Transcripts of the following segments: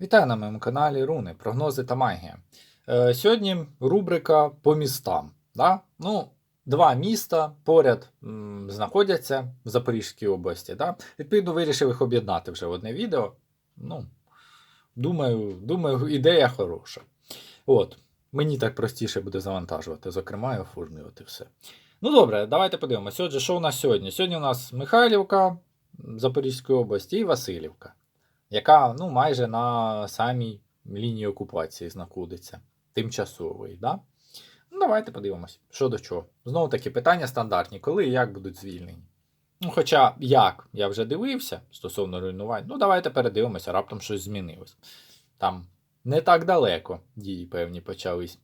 Вітаю на моєму каналі Руни, прогнози та магія. Е, сьогодні рубрика по містам. Да? Ну, два міста поряд м, знаходяться в Запорізькій області. Да? Відповідно, вирішив їх об'єднати вже в одне відео. Ну, думаю, думаю, ідея хороша. От, мені так простіше буде завантажувати, зокрема, і оформлювати все. Ну добре, давайте подивимося. Отже, що у нас сьогодні? Сьогодні у нас Михайлівка Запорізької області і Васильівка яка ну, майже на самій лінії окупації знаходиться, тимчасової. Да? Ну, Давайте подивимось, що до чого. Знову таки питання стандартні, коли і як будуть звільнені. Ну, Хоча як я вже дивився стосовно руйнувань, ну давайте передивимося, раптом щось змінилось. Там не так далеко дії певні почались.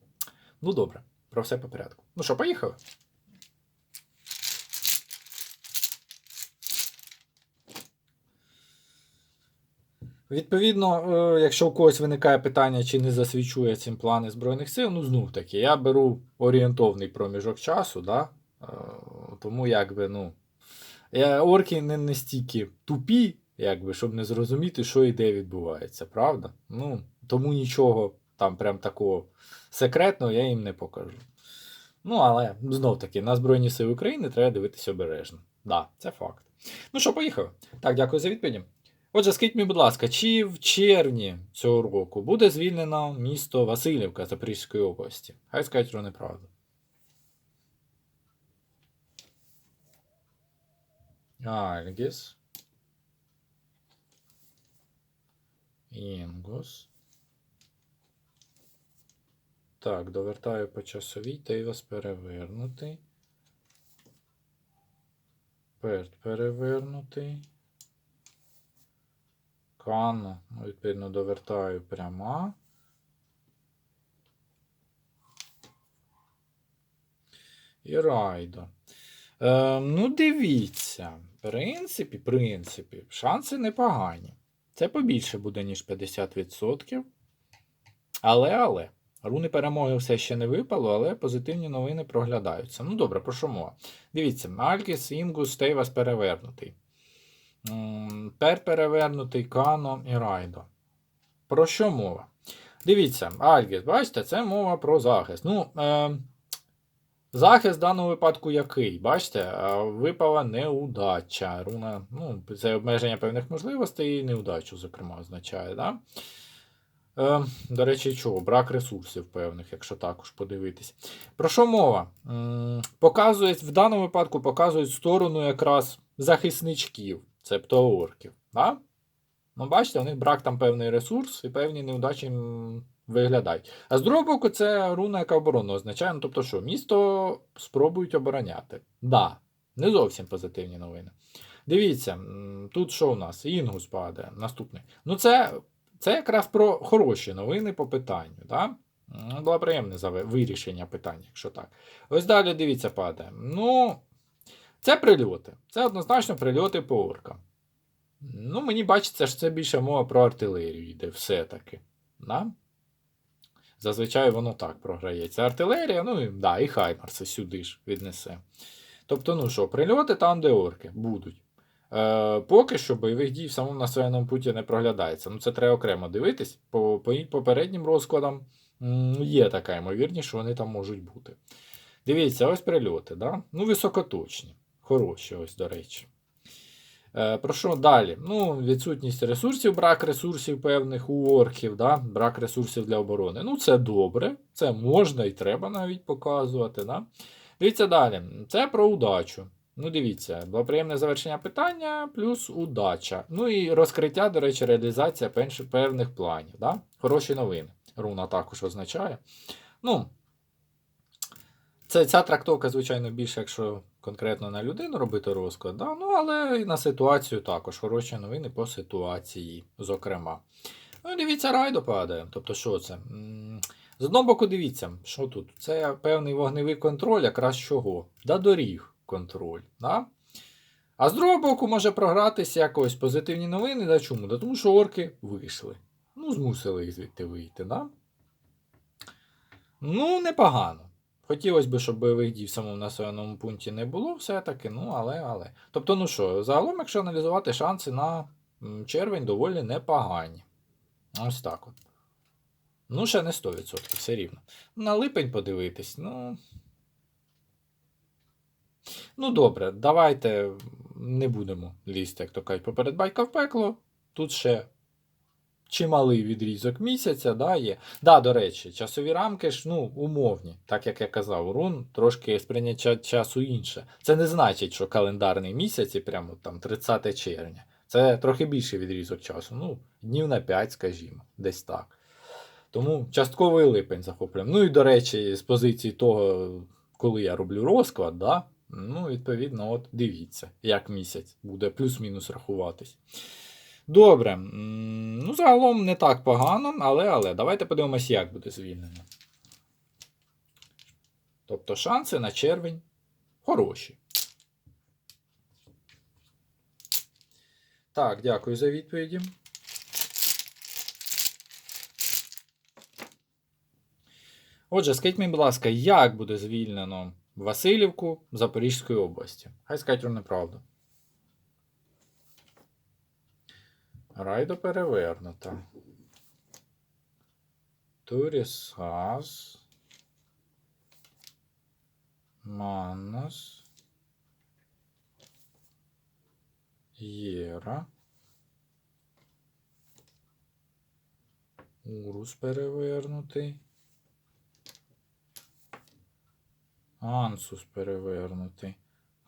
Ну добре, про все по порядку. Ну що, поїхали? Відповідно, е, якщо у когось виникає питання, чи не засвідчує цим плани Збройних сил, ну знов таки, я беру орієнтовний проміжок часу, да? Е, тому якби, ну, орки не настільки тупі, якби, щоб не зрозуміти, що і де відбувається, правда? Ну, тому нічого там прям такого секретного я їм не покажу. Ну, але знов таки, на Збройні Сили України треба дивитися обережно. Да, це факт. Ну що, поїхали. Так, дякую за відповідь. Отже, скажіть мені, будь ласка, чи в червні цього року буде звільнено місто Васильівка Запорізької області? Хай скажуть, що неправда. Альгіс. Інгус. Так, довертаю по часовій, Тейвас перевернутий. Перт перевернутий. Кану, ну, відповідно, довертаю пряма. І райдо. Е, ну, дивіться. В принципі, принципі, шанси непогані. Це побільше буде, ніж 50%. Але, але. Руни перемоги все ще не випало, але позитивні новини проглядаються. Ну добре, про що мова? Дивіться, Алькіс, Інгус, Тейвас перевернутий. М, Пер перевернутий, Кано і Райдо. Про що мова? Дивіться, Альгіс, бачите, це мова про захист. Ну, е, захист в даному випадку який? Бачите, е, випала неудача. Руна, ну, це обмеження певних можливостей і неудачу, зокрема, означає. Да? Е, до речі, чого? Брак ресурсів певних, якщо також подивитись. Про що мова? М, Показують, в даному випадку показують сторону якраз захисничків, цебто орків. Да? Ну, бачите, у них брак там певний ресурс і певні неудачі виглядають. А з другого боку, це руна, яка оборону означає. Ну, тобто, що місто спробують обороняти. Да, не зовсім позитивні новини. Дивіться, тут що у нас? Інгус падає. Наступний. Ну, це, це якраз про хороші новини по питанню. Да? М, Благоприємне заве- вирішення питання, якщо так. Ось далі дивіться, падає. Ну, це прильоти. Це однозначно прильоти по оркам. Ну, мені бачиться, що це більше мова про артилерію йде все-таки. Да? Зазвичай воно так програється. Артилерія, ну і, да, і Хаймарси сюди ж віднесе. Тобто, ну що, прильоти там, де орки будуть. Е, поки що бойових дій в самому населеному путі не проглядається. Ну, це треба окремо дивитись. По, по попереднім розкладам м, є така ймовірність, що вони там можуть бути. Дивіться, ось прильоти, да? ну високоточні. Хороші, ось, до речі. Е, про що далі? Ну, відсутність ресурсів, брак ресурсів певних у орків, да? брак ресурсів для оборони. Ну, це добре, це можна і треба навіть показувати. Да? Дивіться далі. Це про удачу. Ну, дивіться, благоприємне завершення питання плюс удача. Ну і розкриття, до речі, реалізація певних планів. Да? Хороші новини. Руна також означає. Ну, це, ця трактовка, звичайно, більше, якщо конкретно на людину робити розклад, да? ну, але і на ситуацію також. Хороші новини по ситуації, зокрема. Ну, дивіться, райдо падає. Тобто, що це? З одного боку, дивіться, що тут? Це певний вогневий контроль, якраз чого? Да доріг контроль. Да? А з другого боку, може програтися якось позитивні новини. Да чому? Да тому що орки вийшли. Ну, змусили їх звідти вийти, да? Ну, непогано. Хотілося б, щоб бойових дій в самому населеному пункті не було, все-таки, ну, але, але. Тобто, ну що, загалом, якщо аналізувати шанси на червень доволі непогані. Ось так от. Ну, ще не 100%, все рівно. На липень подивитись, ну. Ну, добре, давайте не будемо лізти, як то кажуть, поперед байка в пекло. Тут ще чималий відрізок місяця, да, є. Да, до речі, часові рамки ж ну, умовні, так як я казав, рун трошки сприйняття часу інше. Це не значить, що календарний місяць і прямо там 30 червня. Це трохи більший відрізок часу. Ну, днів на 5, скажімо, десь так. Тому частковий липень захоплюємо. Ну і до речі, з позиції того, коли я роблю розклад, да, ну, відповідно, от дивіться, як місяць буде плюс-мінус рахуватись. Добре. Ну, загалом не так погано, але, але давайте подивимося, як буде звільнено. Тобто шанси на червень хороші. Так, дякую за відповіді. Отже, скажіть мені, будь ласка, як буде звільнено Васильівку Запорізької області? Хай скажуть вам неправду. Райдо перевернута. Турісас. Маннас. Єра. Урус перевернутий. Ансус перевернутий.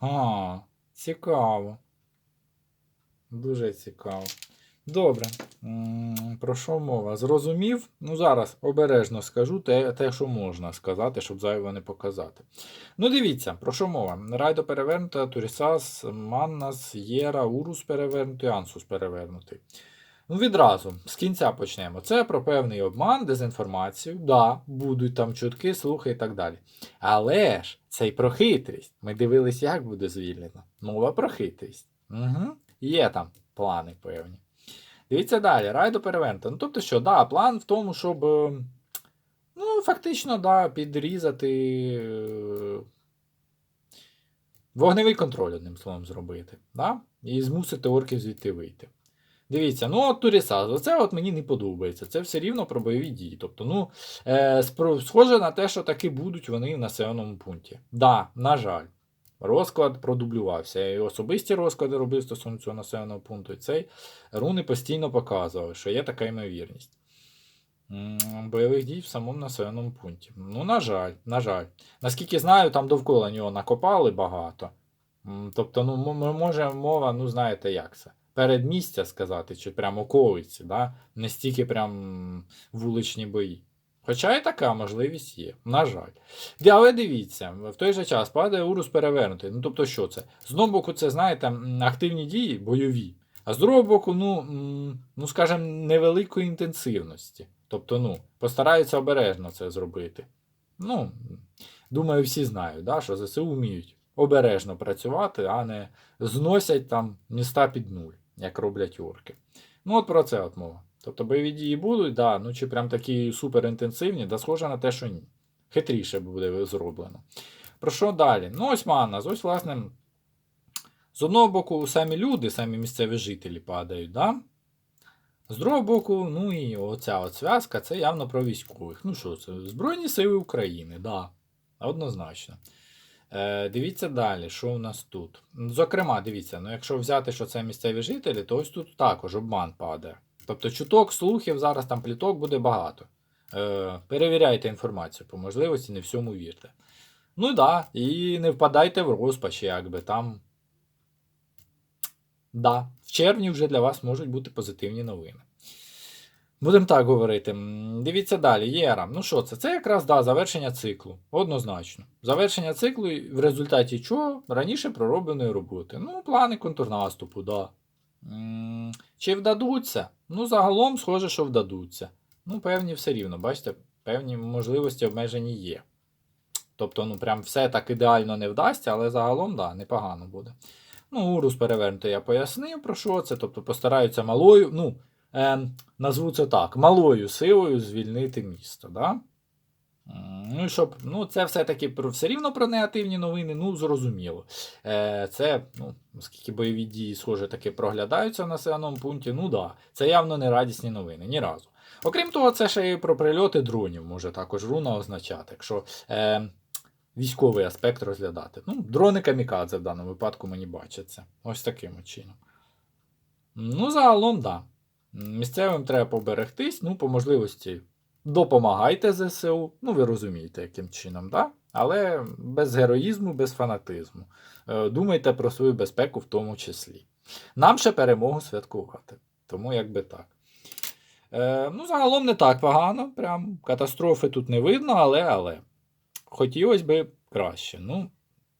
А, цікаво. Дуже цікаво. Добре. Про що мова? Зрозумів? Ну, зараз обережно скажу те, те, що можна сказати, щоб зайво не показати. Ну, дивіться, про що мова? Райдо перевернута, Турісас, Маннас, Єра, Урус перевернутий, Ансус перевернутий. Ну, відразу, з кінця почнемо. Це про певний обман, дезінформацію. Да, будуть там чутки, слухи і так далі. Але ж це й про хитрість. Ми дивились, як буде звільнено. Мова про хитрість. Угу. Є там плани певні. Дивіться далі, райду перевернуто. Ну, тобто що, да, план в тому, щоб. е, Ну, фактично, да, підрізати. е, Вогневий контроль, одним словом, зробити. Да? І змусити орків звідти вийти. Дивіться, ну от Турісаз, оце от мені не подобається. Це все рівно про бойові дії. Тобто, ну, е, схоже на те, що таки будуть вони в населеному пункті. Да, на жаль, розклад продублювався. Я і особисті розклади робив стосовно цього населеного пункту. І цей руни постійно показували, що є така ймовірність. Бойових дій в самому населеному пункті. Ну, на жаль, на жаль. Наскільки знаю, там довкола нього накопали багато. Тобто, ну, може мова, ну знаєте, як це? Передмістя сказати, чи прямо околиці, да? не стільки прям вуличні бої. Хоча і така можливість є, на жаль. Але дивіться, в той же час падає урус перевернутий. Ну тобто, що це? З одного боку, це, знаєте, активні дії, бойові, а з другого боку, ну, ну скажімо, невеликої інтенсивності. Тобто, ну, постараються обережно це зробити. Ну, думаю, всі знають, да, що ЗСУ вміють обережно працювати, а не зносять там міста під нуль, як роблять орки. Ну, от про це от мова. Тобто бойові дії будуть, да, ну чи прям такі суперінтенсивні, да схоже на те, що ні. Хитріше буде зроблено. Про що далі? Ну, ось Маннас, ось, власне, з одного боку, самі люди, самі місцеві жителі падають, да? З другого боку, ну і оця от зв'язка, це явно про військових. Ну що це? Збройні сили України, да. Однозначно. Е, дивіться далі, що у нас тут. Зокрема, дивіться, ну якщо взяти, що це місцеві жителі, то ось тут також обман падає. Тобто чуток, слухів, зараз там пліток буде багато. Е, перевіряйте інформацію по можливості, не всьому вірте. Ну да, і не впадайте в розпач, якби там. Да, в червні вже для вас можуть бути позитивні новини. Будемо так говорити. Дивіться далі. Єра. Ну що це? Це якраз да, завершення циклу. Однозначно. Завершення циклу, в результаті чого раніше проробленої роботи. Ну, плани контрнаступу, да. Чи вдадуться? Ну, загалом, схоже, що вдадуться. Ну, певні все рівно, бачите, певні можливості обмежені є. Тобто, ну, прям все так ідеально не вдасться, але загалом, да, непогано буде. Ну, урус перевернути я пояснив, про що це. Тобто постараються малою, ну, е, назву це так, малою силою звільнити місто. Да? Ну, і щоб, ну, це все-таки все рівно про негативні новини, ну, зрозуміло. Е, це, ну, оскільки бойові дії, схоже, таки проглядаються в населеному пункті, ну да, це явно не радісні новини, ні разу. Окрім того, це ще й про прильоти дронів може також руна означати, якщо е, військовий аспект розглядати. Ну, дрони камікадзе в даному випадку мені бачаться. Ось таким чином. Ну, загалом. Да. Місцевим треба поберегтись, ну, по можливості допомагайте ЗСУ. Ну, ви розумієте, яким чином, да? але без героїзму, без фанатизму. Е, Думайте про свою безпеку в тому числі. Нам ще перемогу святкувати. Тому якби так. Е, ну, загалом не так погано. Прям катастрофи тут не видно, але але. Хотілося би краще. Ну,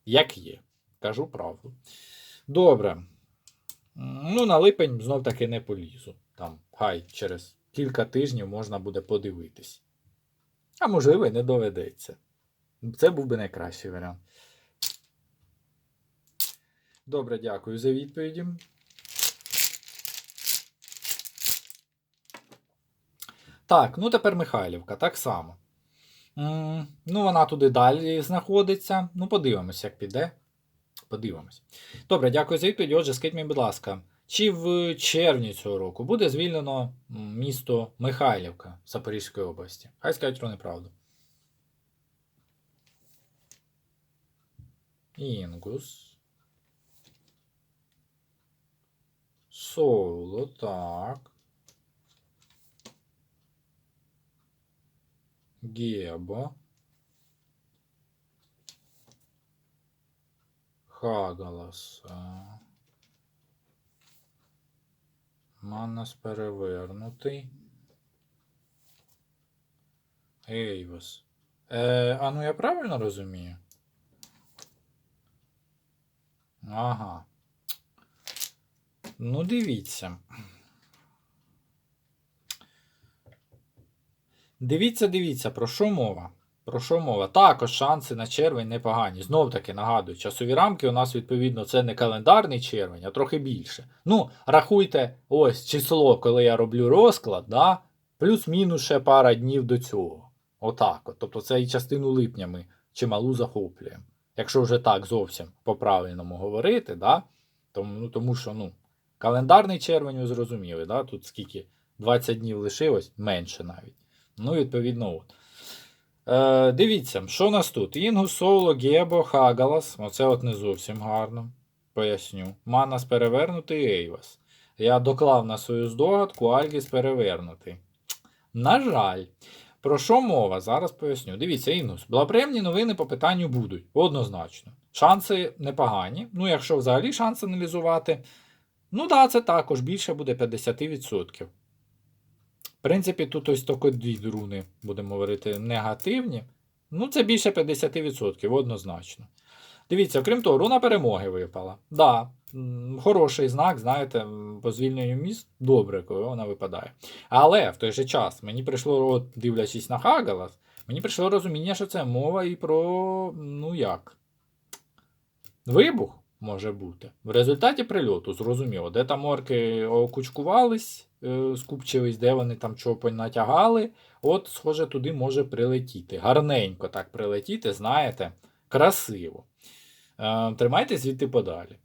як є. Кажу правду. Добре. Ну, на липень знов таки не полізу. Там, хай через кілька тижнів можна буде подивитись. А можливо, і не доведеться. Це був би найкращий варіант. Добре, дякую за відповіді. Так, ну тепер Михайлівка, так само. Ну, вона туди далі знаходиться. Ну, подивимось, як піде. Подивимось. Добре, дякую за відповідь. Отже, скажіть мені, будь ласка, чи в червні цього року буде звільнено місто Михайлівка Запорізької області? Хай скажуть про неправду. Інгус. Соло, так. Гебо. Хагалас. а. Маннас перевернутий. Ейвас. Е, а ну я правильно розумію? Ага. Ну, дивіться. Дивіться, дивіться, про що мова? Про що мова? Також шанси на червень непогані. Знов таки нагадую, часові рамки у нас, відповідно, це не календарний червень, а трохи більше. Ну, рахуйте, ось число, коли я роблю розклад, да? плюс-мінус ще пара днів до цього. Отак. От. Тобто це і частину липня ми чималу захоплюємо. Якщо вже так зовсім по-правильному говорити, да? тому, ну, тому що ну, календарний червень, ви зрозуміли, да? тут скільки 20 днів лишилось, менше навіть. Ну, відповідно, от. Е, дивіться, що у нас тут? Інгус, Соло, Гебо, Хагалас. Оце от не зовсім гарно. Поясню. Манас перевернутий Ейвас. Я доклав на свою здогадку Альгіс перевернутий. На жаль. Про що мова? Зараз поясню. Дивіться, Інгус. Благоприємні новини по питанню будуть. Однозначно. Шанси непогані. Ну, якщо взагалі шанс аналізувати, ну да, це також більше буде 50%. Принципі, тут ось тільки дві руни, будемо говорити, негативні. Ну, це більше 50%, однозначно. Дивіться, окрім того, руна перемоги випала. Да, хороший знак, знаєте, по звільненню міст добре, коли вона випадає. Але в той же час мені прийшло, от, дивлячись на Хагалас, мені прийшло розуміння, що це мова і про, ну як, вибух може бути. В результаті прильоту, зрозуміло, де там орки окучкувались, скупчились, де вони там чого понатягали. От, схоже, туди може прилетіти. Гарненько так прилетіти, знаєте, красиво. Е, Тримайтесь звідти подалі.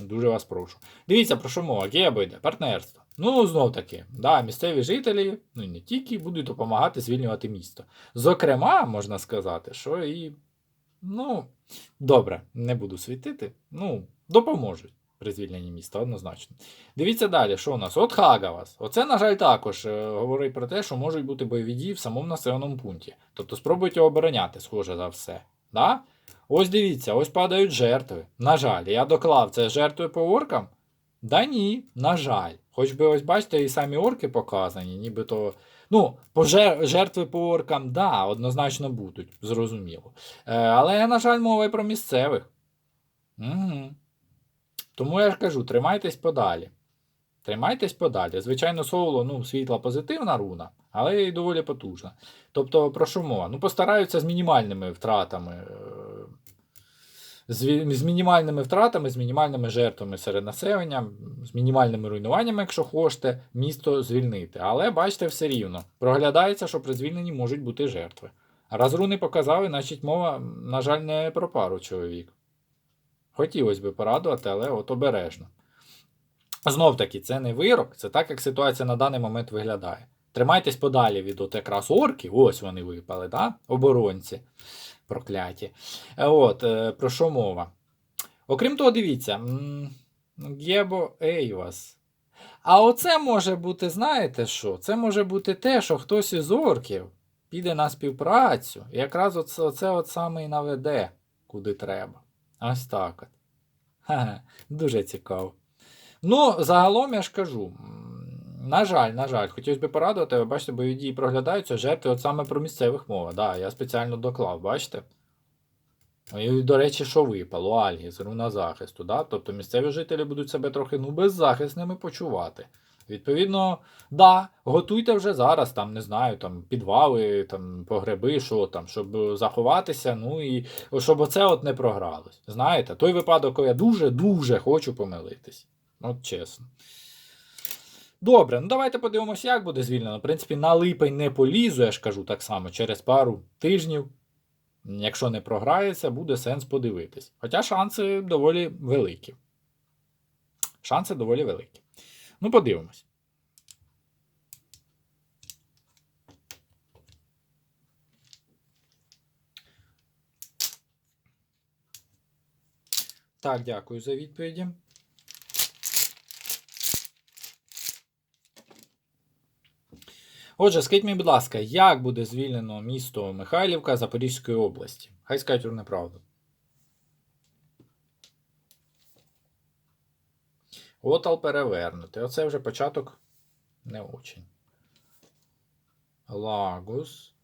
Дуже вас прошу. Дивіться, про що мова, Гебо йде, партнерство. Ну, знов таки, да, місцеві жителі, ну і не тільки, будуть допомагати звільнювати місто. Зокрема, можна сказати, що і. Ну, добре, не буду світити. Ну, допоможуть при звільненні міста, однозначно. Дивіться далі, що у нас? От Хагавас. Оце, на жаль, також е, говорить про те, що можуть бути бойові дії в самому населеному пункті. Тобто спробуйте обороняти, схоже за все. Да? Ось дивіться, ось падають жертви. На жаль, я доклав це жертви по оркам? Да ні, на жаль. Хоч би ось бачите, і самі орки показані, нібито. Ну, по жер- жертви по оркам, да, однозначно будуть, зрозуміло. Е, але, на жаль, мова і про місцевих. Угу. Тому я ж кажу, тримайтесь подалі. Тримайтесь подалі. Звичайно, соло, ну, світла позитивна руна, але і доволі потужна. Тобто, про що мова? Ну, постараються з мінімальними втратами. е, З, з мінімальними втратами, з мінімальними жертвами серед населення, з мінімальними руйнуваннями, якщо хочете, місто звільнити. Але бачите, все рівно. Проглядається, що при звільненні можуть бути жертви. Раз руни показали, значить мова, на жаль, не про пару чоловік. Хотілося б порадувати, але от обережно. Знов таки, це не вирок, це так, як ситуація на даний момент виглядає. Тримайтесь подалі від от якраз орків, ось вони випали, да? оборонці прокляті. От, е, про що мова? Окрім того, дивіться, м, Гебо Ейвас. А оце може бути, знаєте що? Це може бути те, що хтось із орків піде на співпрацю, і якраз оце, оце от саме і наведе, куди треба. Ось так. Ха-ха, дуже цікаво. Ну, загалом я ж кажу. На жаль, на жаль, хотілося б порадувати, ви бачите, бойові дії проглядаються, жертви от саме про місцевих мова. Да, я спеціально доклав, бачите? І, до речі, що випало? Альгіс, руна захисту. Да? Тобто місцеві жителі будуть себе трохи ну, беззахисними почувати. Відповідно, да, готуйте вже зараз, там, не знаю, там, підвали, там, погреби, що там, щоб заховатися, ну і щоб оце от не програлось. Знаєте, той випадок, я дуже-дуже хочу помилитись. От чесно. Добре, ну давайте подивимося, як буде звільнено. В принципі, на липень не полізу, я ж кажу так само, через пару тижнів. Якщо не програється, буде сенс подивитись. Хоча шанси доволі великі. Шанси доволі великі. Ну, подивимось. Так, дякую за відповіді. Отже, скажіть мені, будь ласка, як буде звільнено місто Михайлівка Запорізької області? Хай скажуть неправду. Отал перевернути. Оце вже початок не очень. Лагус.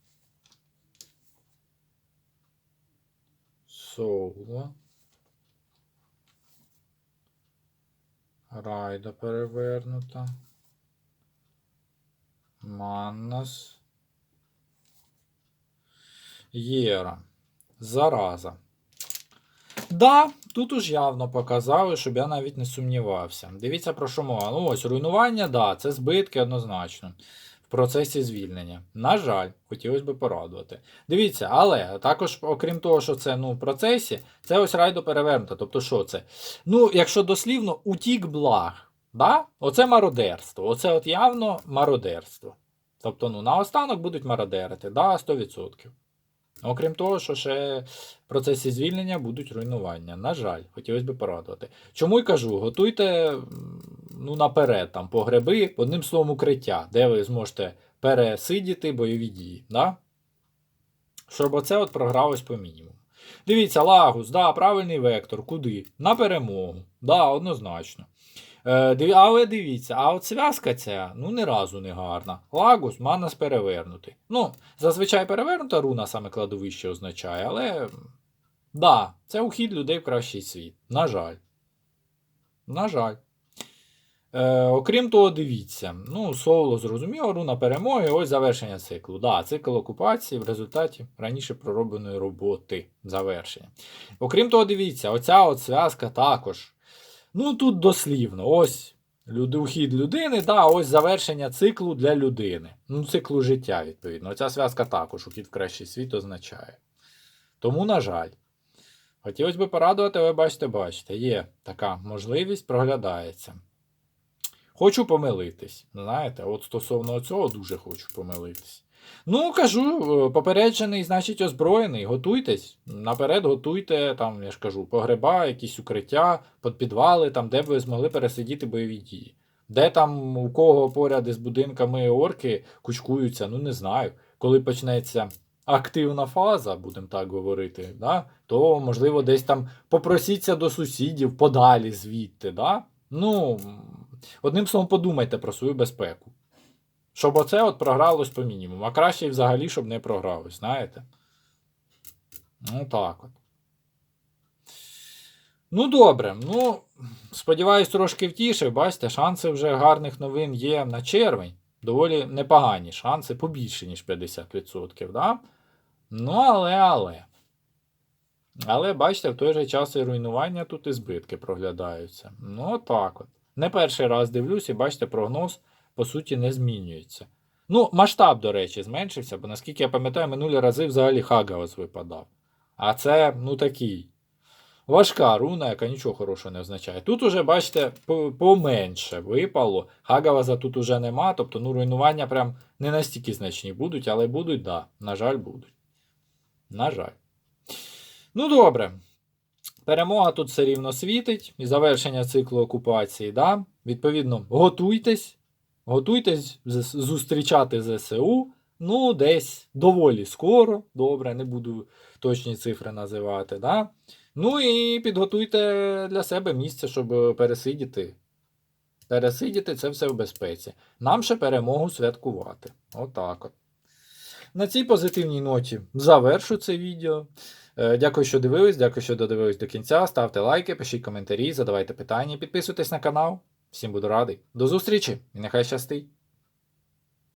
Соло. Райда перевернута. Маннас. Єра. Зараза. Да, тут уж явно показали, щоб я навіть не сумнівався. Дивіться про що мова. Ну ось руйнування, да, це збитки однозначно. В процесі звільнення. На жаль, хотілося б порадувати. Дивіться, але також, окрім того, що це ну, в процесі, це ось райдо перевернуто. Тобто, що це? Ну, якщо дослівно, утік благ. Да? Оце мародерство. Оце от явно мародерство. Тобто, ну, наостанок будуть мародерити, да, 100%. Окрім того, що ще в процесі звільнення будуть руйнування. На жаль, хотілося б порадувати. Чому й кажу, готуйте ну, наперед там, погреби, одним словом, укриття, де ви зможете пересидіти бойові дії. Да? Щоб оце от програлось по мінімуму. Дивіться, Лагус, да, правильний вектор. Куди? На перемогу. Да, однозначно. Е, але дивіться, а от зв'язка ця ну ні разу не гарна. Лагус, манас перевернутий. Ну, зазвичай перевернута руна саме кладовище означає, але. Да, це ухід людей в кращий світ. На жаль. На жаль. Е, окрім того, дивіться. Ну, соло зрозуміло, руна перемоги, ось завершення циклу. Да, цикл окупації в результаті раніше проробленої роботи. Завершення. Окрім того, дивіться, оця от зв'язка також. Ну, тут дослівно. Ось ухід людини, да, ось завершення циклу для людини. Ну, циклу життя, відповідно. Оця зв'язка також ухід в кращий світ означає. Тому, на жаль. Хотілося б порадувати, ви бачите, бачите, є така можливість, проглядається. Хочу помилитись. Знаєте, от стосовно цього дуже хочу помилитись. Ну, кажу, е, попереджений, значить, озброєний. Готуйтесь. Наперед готуйте, там, я ж кажу, погреба, якісь укриття, підпідвали, там, де б ви змогли пересидіти бойові дії. Де там у кого поряд із будинками орки кучкуються, ну не знаю. Коли почнеться активна фаза, будемо так говорити, да, то, можливо, десь там попросіться до сусідів подалі звідти. Да? Ну, одним словом, подумайте про свою безпеку. Щоб оце от програлось по мінімуму. А краще взагалі, щоб не програлось, знаєте? Ну так от. Ну, добре. Ну, сподіваюсь, трошки втішив. Бачите, шанси вже гарних новин є на червень. Доволі непогані шанси, побільше, ніж 50%. Да? Ну, але, але. Але бачите, в той же час і руйнування тут і збитки проглядаються. Ну, так от. Не перший раз дивлюсь і бачите, прогноз по суті не змінюється. Ну, масштаб, до речі, зменшився, бо наскільки я пам'ятаю, минулі рази взагалі Хагаус випадав. А це, ну такий. Важка руна, яка нічого хорошого не означає. Тут уже, бачите, поменше випало. Хагаваза тут уже нема, тобто ну, руйнування прям не настільки значні будуть, але будуть, да. На жаль, будуть. На жаль. Ну, добре. Перемога тут все рівно світить і завершення циклу окупації. Да? Відповідно, готуйтесь. Готуйтесь зустрічати ЗСУ. Ну, десь доволі скоро. Добре, не буду точні цифри називати. Да? Ну і підготуйте для себе місце, щоб пересидіти. Пересидіти це все в безпеці. Нам ще перемогу святкувати. Отак от. На цій позитивній ноті завершу це відео. Е, Дякую, що дивились, дякую, що додивились до кінця. Ставте лайки, пишіть коментарі, задавайте питання, підписуйтесь на канал. Всім буду радий. До зустрічі і нехай щастить!